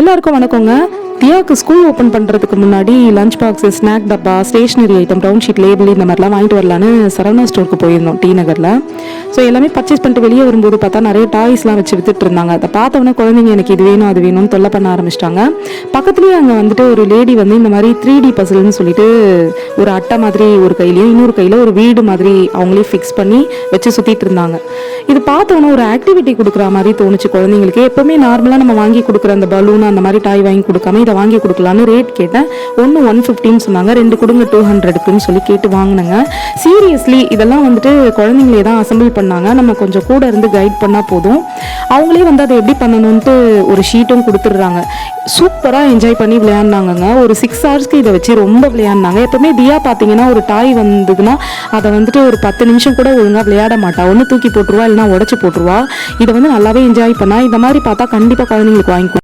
எல்லாருக்கும் வணக்கங்க. தியாவுக்கு school open பண்ணுறதுக்கு முன்னாடி லஞ்ச் பாக்ஸு ஸ்நாக் டப்பா stationery item down sheet label இந்த மாதிரிலாம் வாங்கிட்டு வரலான்னு சரவணா ஸ்டோருக்கு போயிருந்தோம் டி நகரில். ஸோ எல்லாமே பர்ச்சேஸ் பண்ணிட்டு வெளியே வரும்போது பார்த்தா நிறைய டாய்ஸ்லாம் வச்சு வித்துட்டு இருந்தாங்க. அதை பார்த்தவொடனே குழந்தைங்க எனக்கு இது வேணும் அது வேணும்னு தொல்லை பண்ண ஆரம்பிச்சிட்டாங்க. பக்கத்துலேயே அங்கே வந்துட்டு ஒரு லேடி வந்து இந்த மாதிரி த்ரீ டி பசில்னு சொல்லிட்டு ஒரு அட்டை மாதிரி ஒரு கையிலையும் இன்னொரு கையில் ஒரு வீடு மாதிரி அவங்களே ஃபிக்ஸ் பண்ணி வச்சு சுற்றிட்டு இருந்தாங்க. இது பார்த்தோன்னே ஒரு ஆக்டிவிட்டி கொடுக்குற மாதிரி தோணுச்சு குழந்தைங்களுக்கு. எப்போவுமே நார்மலாக நம்ம வாங்கி கொடுக்குற அந்த பலூன் அந்த மாதிரி டாய் வாங்கி கொடுக்காம இதை வாங்கி கொடுக்கலான்னு ரேட் கேட்டேன். ஒன்று ஒன் ஃபிஃப்டின்னு சொன்னாங்க ரெண்டு கொடுங்க டூ ஹண்ட்ரடுக்குன்னு சொல்லி கேட்டு வாங்கினாங்க. சீரியஸ்லி இதெல்லாம் வந்துட்டு குழந்தைங்களே தான் அசம்பிள் பண்ணாங்க நம்ம கொஞ்சம் கூட இருந்து கைட் பண்ணால் போதும். அவங்களே வந்து அதை எப்படி பண்ணணும்ன்ட்டு ஒரு ஷீட்டும் கொடுத்துட்றாங்க. சூப்பராக என்ஜாய் பண்ணி விளையாடினாங்கங்க. ஒரு சிக்ஸ் ஹவர்ஸ்க்கு இதை வச்சு ரொம்ப விளையாடினாங்க. எப்பவுமே தியா பார்த்தீங்கன்னா ஒரு டாய் வந்ததுன்னா அதை வந்துட்டு ஒரு பத்து நிமிஷம் கூட ஒழுங்காக விளையாட மாட்டா. ஒன்று தூக்கி போட்டுருவா இல்லைன்னா உடச்சி போட்டுருவா. இதை வந்து நல்லாவே என்ஜாய் பண்ணா. இந்த மாதிரி பார்த்தா கண்டிப்பாக குழந்தைங்களுக்கு வாங்கி